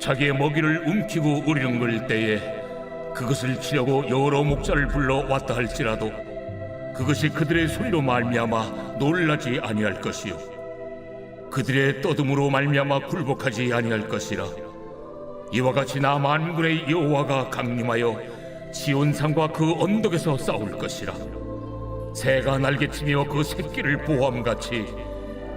자기의 먹이를 움키고 우리는 때에 그것을 치려고 여러 목자를 불러 왔다 할지라도 그것이 그들의 소리로 말미암아 놀라지 아니할 것이요. 그들의 떠듬으로 말미암아 굴복하지 아니할 것이라. 이와 같이 나 만군의 여호와가 강림하여 지온 산과 그 언덕에서 싸울 것이라. 새가 날개치며 그 새끼를 보호함같이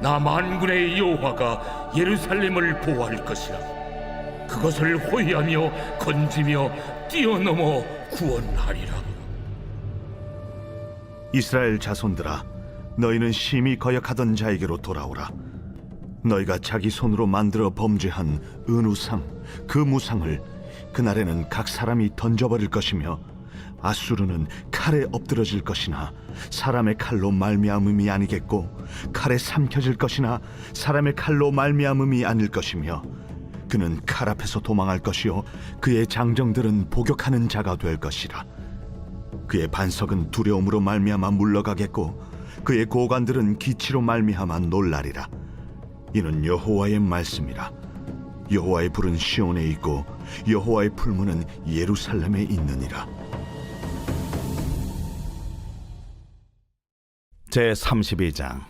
나 만군의 여호와가 예루살렘을 보호할 것이라 그것을 호위하며 건지며 뛰어넘어 구원하리라. 이스라엘 자손들아 너희는 심히 거역하던 자에게로 돌아오라. 너희가 자기 손으로 만들어 범죄한 은우상 그 무상을 그날에는 각 사람이 던져버릴 것이며 아수르는 칼에 엎드러질 것이나 사람의 칼로 말미암음이 아니겠고 칼에 삼켜질 것이나 사람의 칼로 말미암음이 아닐 것이며 그는 칼 앞에서 도망할 것이요 그의 장정들은 복역하는 자가 될 것이라. 그의 반석은 두려움으로 말미암아 물러가겠고 그의 고관들은 기치로 말미암아 놀라리라. 이는 여호와의 말씀이라. 여호와의 불은 시온에 있고 여호와의 풀무는 예루살렘에 있느니라. 제 32장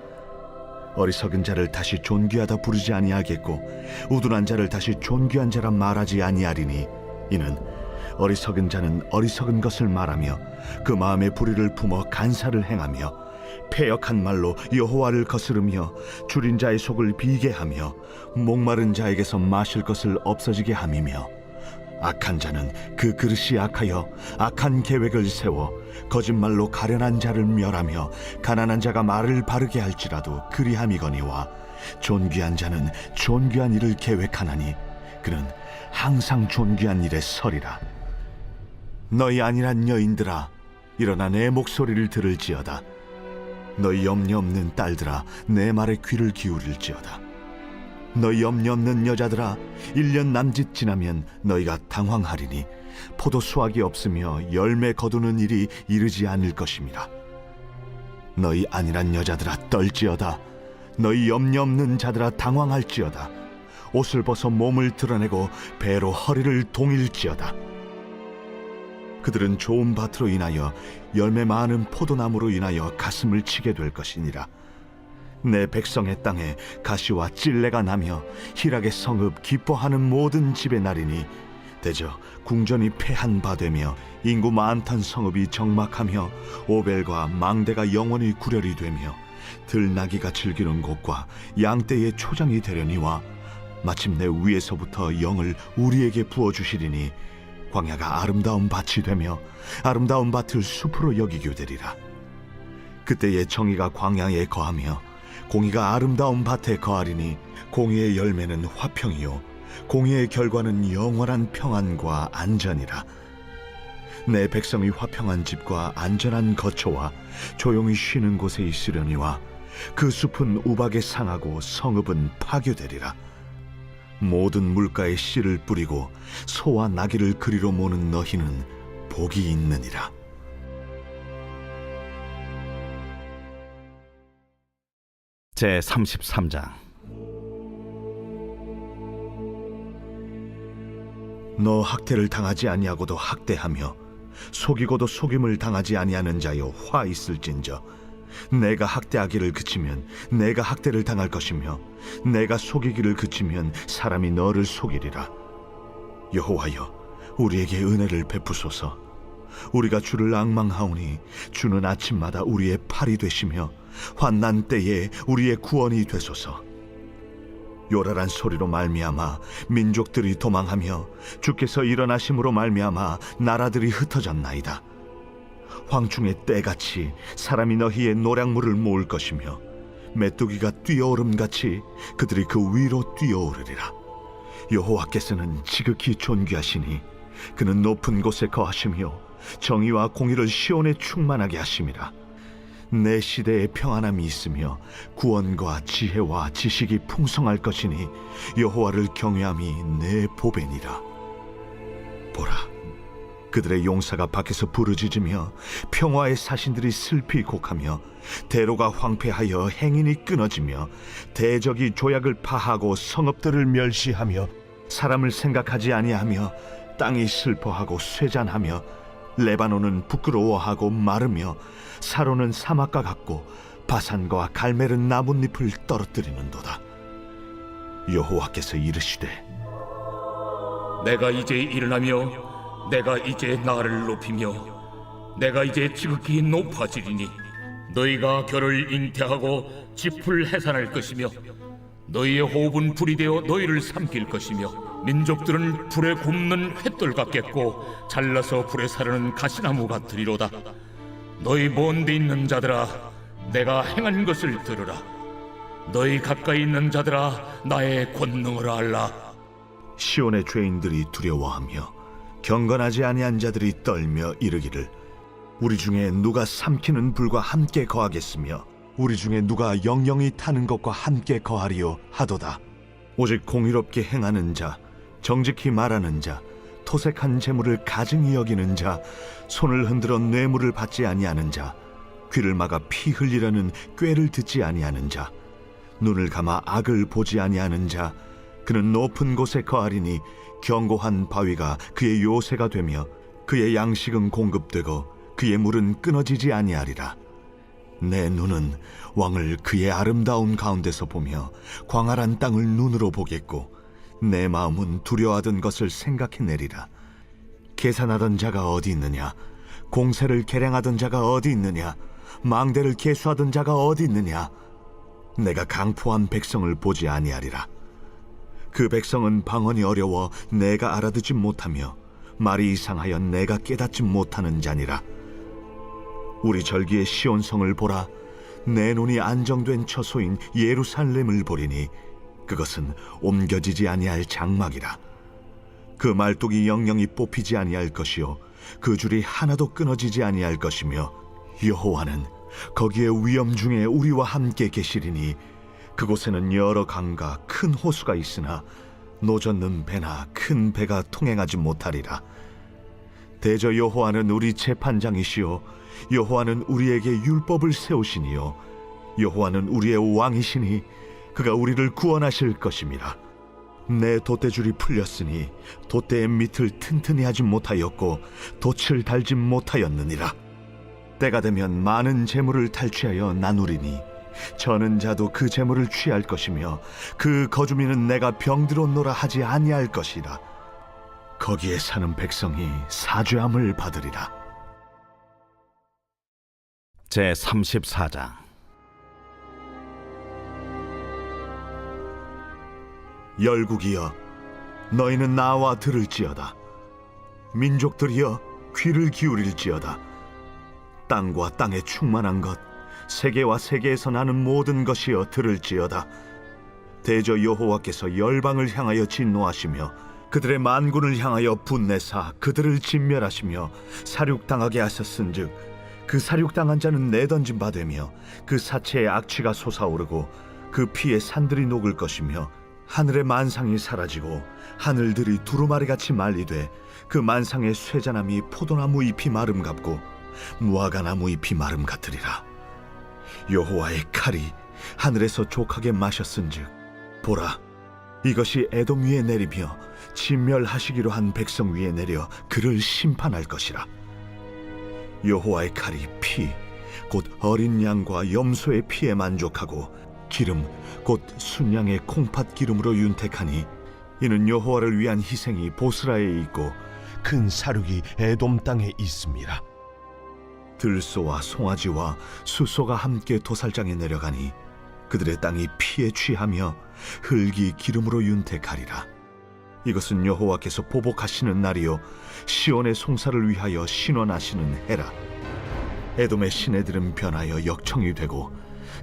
어리석은 자를 다시 존귀하다 부르지 아니하겠고 우둔한 자를 다시 존귀한 자라 말하지 아니하리니 이는 어리석은 자는 어리석은 것을 말하며 그 마음의 불의를 품어 간사를 행하며 패역한 말로 여호와를 거스르며 줄인 자의 속을 비게 하며 목마른 자에게서 마실 것을 없어지게 함이며 악한 자는 그 그릇이 악하여 악한 계획을 세워 거짓말로 가련한 자를 멸하며 가난한 자가 말을 바르게 할지라도 그리함이거니와 존귀한 자는 존귀한 일을 계획하나니 그는 항상 존귀한 일에 서리라. 너희 아니란 여인들아 일어나 내 목소리를 들을지어다. 너희 염려 없는 딸들아 내 말에 귀를 기울일지어다 너희 염려 없는 여자들아 일년 남짓 지나면 너희가 당황하리니 포도 수확이 없으며 열매 거두는 일이 이르지 않을 것임이라. 너희 아니란 여자들아 떨지어다. 너희 염려 없는 자들아 당황할지어다. 옷을 벗어 몸을 드러내고 배로 허리를 동일지어다. 그들은 좋은 밭으로 인하여 열매 많은 포도나무로 인하여 가슴을 치게 될 것이니라 내 백성의 땅에 가시와 찔레가 나며 희락의 성읍 기뻐하는 모든 집의 날이니 대저 궁전이 패한 바 되며 인구 많던 성읍이 정막하며 오벨과 망대가 영원히 구렬이 되며 들나귀가 즐기는 곳과 양떼의 초장이 되려니와 마침내 위에서부터 영을 우리에게 부어 주시리니 광야가 아름다운 밭이 되며 아름다운 밭을 숲으로 여기게 되리라. 그때의 정의가 광야에 거하며 공의가 아름다운 밭에 거하리니 공의의 열매는 화평이요. 공의의 결과는 영원한 평안과 안전이라. 내 백성이 화평한 집과 안전한 거처와 조용히 쉬는 곳에 있으려니와 그 숲은 우박에 상하고 성읍은 파괴되리라. 모든 물가에 씨를 뿌리고 소와 나귀를 그리로 모는 너희는 복이 있느니라. 제 33장. 너 학대를 당하지 아니하고도 학대하며 속이고도 속임을 당하지 아니하는 자여 화 있을진저. 내가 학대하기를 그치면 내가 학대를 당할 것이며 내가 속이기를 그치면 사람이 너를 속이리라. 여호와여 우리에게 은혜를 베푸소서. 우리가 주를 앙망하오니 주는 아침마다 우리의 팔이 되시며 환난 때에 우리의 구원이 되소서 요란한 소리로 말미암아 민족들이 도망하며 주께서 일어나심으로 말미암아 나라들이 흩어졌나이다. 황충의 때같이 사람이 너희의 노량물을 모을 것이며 메뚜기가 뛰어오름같이 그들이 그 위로 뛰어오르리라. 여호와께서는 지극히 존귀하시니 그는 높은 곳에 거하시며 정의와 공의를 시온에 충만하게 하심이라. 내 시대에 평안함이 있으며 구원과 지혜와 지식이 풍성할 것이니 여호와를 경외함이 내 보배니라. 보라 그들의 용사가 밖에서 부르짖으며 평화의 사신들이 슬피 곡하며 대로가 황폐하여 행인이 끊어지며 대적이 조약을 파하고 성읍들을 멸시하며 사람을 생각하지 아니하며 땅이 슬퍼하고 쇠잔하며 레바논은 부끄러워하고 마르며 사로는 사막과 같고 바산과 갈멜은 나뭇잎을 떨어뜨리는도다. 여호와께서 이르시되 내가 이제 일어나며 내가 이제 나를 높이며 내가 이제 지극히 높아지리니 너희가 결을 잉태하고 짚을 해산할 것이며 너희의 호흡은 불이 되어 너희를 삼킬 것이며 민족들은 불에 굽는 횃돌 같겠고 잘라서 불에 사르는 가시나무 같으리로다. 너희 먼데 있는 자들아 내가 행한 것을 들으라. 너희 가까이 있는 자들아 나의 권능을 알라. 시온의 죄인들이 두려워하며 경건하지 아니한 자들이 떨며 이르기를 우리 중에 누가 삼키는 불과 함께 거하겠으며 우리 중에 누가 영영이 타는 것과 함께 거하리요 하도다. 오직 공의롭게 행하는 자 정직히 말하는 자 토색한 재물을 가증히 여기는 자 손을 흔들어 뇌물을 받지 아니하는 자 귀를 막아 피 흘리려는 꾀를 듣지 아니하는 자 눈을 감아 악을 보지 아니하는 자 그는 높은 곳에 거하리니 견고한 바위가 그의 요새가 되며 그의 양식은 공급되고 그의 물은 끊어지지 아니하리라. 내 눈은 왕을 그의 아름다운 가운데서 보며 광활한 땅을 눈으로 보겠고 내 마음은 두려워하던 것을 생각해내리라. 계산하던 자가 어디 있느냐? 공세를 계량하던 자가 어디 있느냐? 망대를 계수하던 자가 어디 있느냐? 내가 강포한 백성을 보지 아니하리라. 그 백성은 방언이 어려워 내가 알아듣지 못하며 말이 이상하여 내가 깨닫지 못하는 자니라. 우리 절기의 시온성을 보라. 내 눈이 안정된 처소인 예루살렘을 보리니 그것은 옮겨지지 아니할 장막이라. 그 말뚝이 영영이 뽑히지 아니할 것이요 그 줄이 하나도 끊어지지 아니할 것이며 여호와는 거기에 위험 중에 우리와 함께 계시리니 그곳에는 여러 강과 큰 호수가 있으나 노젓는 배나 큰 배가 통행하지 못하리라. 대저 여호와는 우리 재판장이시요 여호와는 우리에게 율법을 세우시니요 여호와는 우리의 왕이시니 그가 우리를 구원하실 것임이라 내 돛대줄이 풀렸으니 돛대의 밑을 튼튼히 하지 못하였고 돛을 달지 못하였느니라. 때가 되면 많은 재물을 탈취하여 나누리니 저는 자도 그 재물을 취할 것이며 그 거주민은 내가 병들었노라 하지 아니할 것이라. 거기에 사는 백성이 사죄함을 받으리라. 제 34장 열국이여 너희는 나와 들을지어다. 민족들이여 귀를 기울일지어다. 땅과 땅에 충만한 것 세계와 세계에서 나는 모든 것이여 들을지어다. 대저 여호와께서 열방을 향하여 진노하시며 그들의 만군을 향하여 분내사 그들을 진멸하시며 사륙당하게 하셨은즉 그 사륙당한 자는 내던진 바 되며 그 사체의 악취가 솟아오르고 그 피에 산들이 녹을 것이며 하늘의 만상이 사라지고 하늘들이 두루마리 같이 말리되 그 만상의 쇠자나무 포도나무 잎이 마름 같고 무화과나무 잎이 마름 같으리라. 여호와의 칼이 하늘에서 족하게 마셨은즉 보라 이것이 에돔 위에 내리며 진멸하시기로 한 백성 위에 내려 그를 심판할 것이라. 여호와의 칼이 피 곧 어린 양과 염소의 피에 만족하고 기름 곧 순양의 콩팥 기름으로 윤택하니 이는 여호와를 위한 희생이 보스라에 있고 큰 사륙이 에돔 땅에 있습니다. 들소와 송아지와 수소가 함께 도살장에 내려가니 그들의 땅이 피에 취하며 흙이 기름으로 윤택하리라 이것은 여호와께서 보복하시는 날이요 시온의 송사를 위하여 신원하시는 해라 에돔의 시내들은 변하여 역청이 되고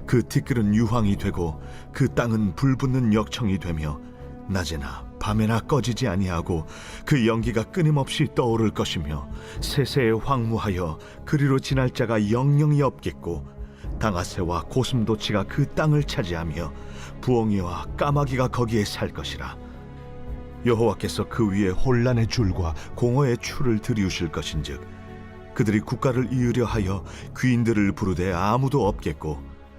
그 티끌은 유황이 되고 그 땅은 불붙는 역청이 되며 낮에나 밤에나 꺼지지 아니하고 그 연기가 끊임없이 떠오를 것이며 세세에 황무하여 그리로 지날 자가 영영이 없겠고 당아새와 고슴도치가 그 땅을 차지하며 부엉이와 까마귀가 거기에 살 것이라. 여호와께서 그 위에 혼란의 줄과 공허의 추를 들이우실 것인즉 그들이 국가를 이으려 하여 귀인들을 부르되 아무도 없겠고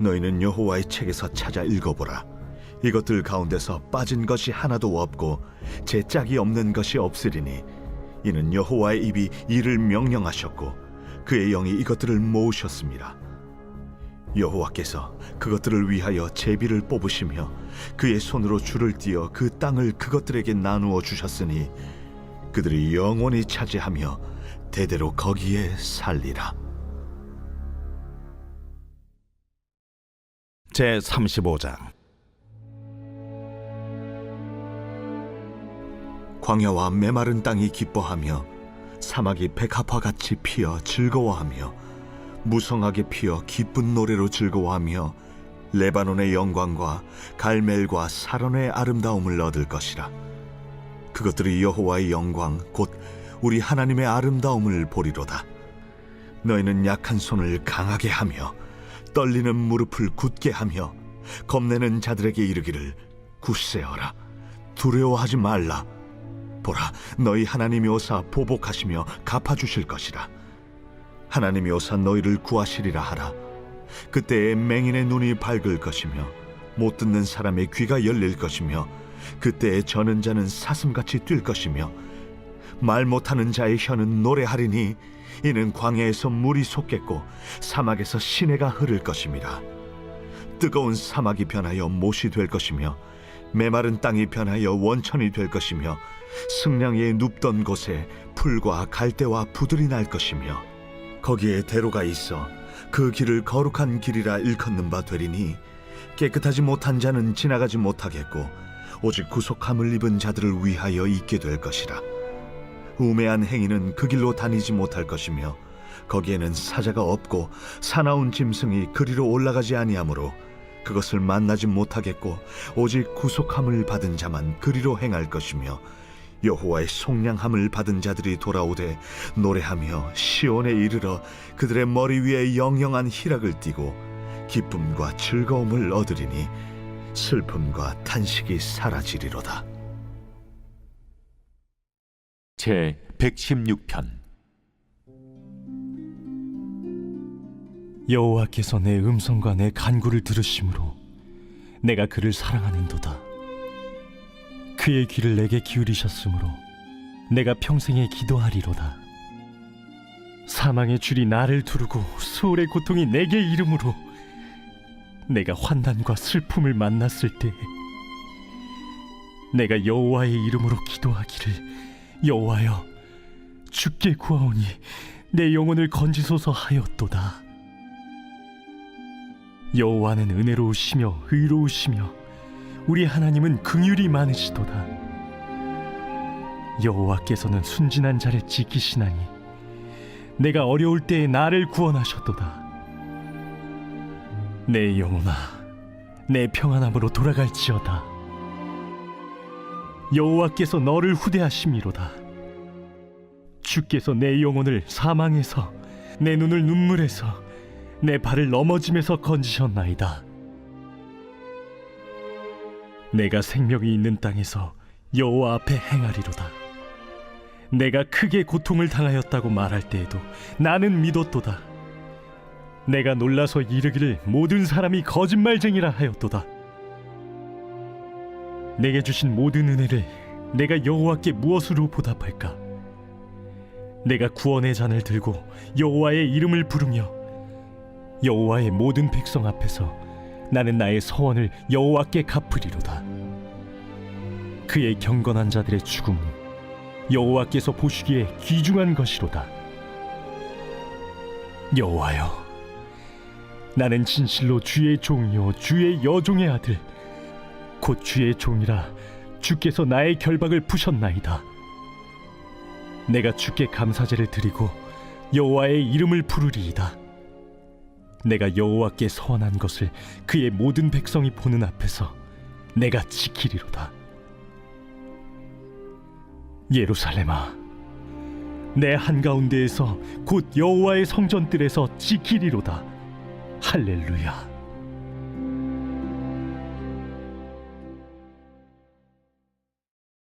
너희는 여호와의 책에서 찾아 읽어보라 이것들 가운데서 빠진 것이 하나도 없고 제 짝이 없는 것이 없으리니 이는 여호와의 입이 이를 명령하셨고 그의 영이 이것들을 모으셨습니다 여호와께서 그것들을 위하여 제비를 뽑으시며 그의 손으로 줄을 띄어 그 땅을 그것들에게 나누어 주셨으니 그들이 영원히 차지하며 대대로 거기에 살리라. 제 35장. 광야와 메마른 땅이 기뻐하며 사막이 백합화 같이 피어 즐거워하며 무성하게 피어 기쁜 노래로 즐거워하며 레바논의 영광과 갈멜과 사론의 아름다움을 얻을 것이라. 그것들이 여호와의 영광 곧 우리 하나님의 아름다움을 보리로다. 너희는 약한 손을 강하게 하며 떨리는 무릎을 굳게 하며 겁내는 자들에게 이르기를 굳세어라. 두려워하지 말라. 보라 너희 하나님이 오사 보복하시며 갚아 주실 것이라. 하나님이 오사 너희를 구하시리라 하라. 그때에 맹인의 눈이 밝을 것이며 못 듣는 사람의 귀가 열릴 것이며 그때에 저는 자는 사슴같이 뛸 것이며 말 못하는 자의 혀는 노래하리니 이는 광야에서 물이 솟겠고 사막에서 시내가 흐를 것임이라 뜨거운 사막이 변하여 못이 될 것이며 메마른 땅이 변하여 원천이 될 것이며 승냥이의 눕던 곳에 풀과 갈대와 부들이 날 것이며 거기에 대로가 있어 그 길을 거룩한 길이라 일컫는 바 되리니 깨끗하지 못한 자는 지나가지 못하겠고 오직 구속함을 입은 자들을 위하여 있게 될 것이라 우매한 행위는 그 길로 다니지 못할 것이며 거기에는 사자가 없고 사나운 짐승이 그리로 올라가지 아니하므로 그것을 만나지 못하겠고 오직 구속함을 받은 자만 그리로 행할 것이며 여호와의 속량함을 받은 자들이 돌아오되 노래하며 시온에 이르러 그들의 머리 위에 영영한 희락을 띠고 기쁨과 즐거움을 얻으리니 슬픔과 탄식이 사라지리로다. 제 116편 여호와께서 내 음성과 내 간구를 들으심으로 내가 그를 사랑하는도다. 그의 귀를 내게 기울이셨으므로 내가 평생에 기도하리로다. 사망의 줄이 나를 두르고 수월의 고통이 내게 이름으로 내가 환난과 슬픔을 만났을 때 내가 여호와의 이름으로 기도하기를 여호와여 주께 구하오니 내 영혼을 건지소서 하였도다. 여호와는 은혜로우시며 의로우시며 우리 하나님은 긍휼이 많으시도다. 여호와께서는 순진한 자를 지키시나니 내가 어려울 때에 나를 구원하셨도다. 내 영혼아, 내 평안함으로 돌아갈지어다. 여호와께서 너를 후대하심이로다. 주께서 내 영혼을 사망에서 내 눈을 눈물에서 내 발을 넘어짐에서 건지셨나이다. 내가 생명이 있는 땅에서 여호와 앞에 행하리로다. 내가 크게 고통을 당하였다고 말할 때에도 나는 믿었도다. 내가 놀라서 이르기를 모든 사람이 거짓말쟁이라 하였도다. 내게 주신 모든 은혜를 내가 여호와께 무엇으로 보답할까? 내가 구원의 잔을 들고 여호와의 이름을 부르며 여호와의 모든 백성 앞에서 나는 나의 서원을 여호와께 갚으리로다. 그의 경건한 자들의 죽음은 여호와께서 보시기에 귀중한 것이로다. 여호와여, 나는 진실로 주의 종이요 주의 여종의 아들, 곧 주의 종이라 주께서 나의 결박을 푸셨나이다. 내가 주께 감사제를 드리고 여호와의 이름을 부르리이다. 내가 여호와께 서원한 것을 그의 모든 백성이 보는 앞에서 내가 지키리로다. 예루살렘아, 내 한가운데에서 곧 여호와의 성전들에서 지키리로다. 할렐루야.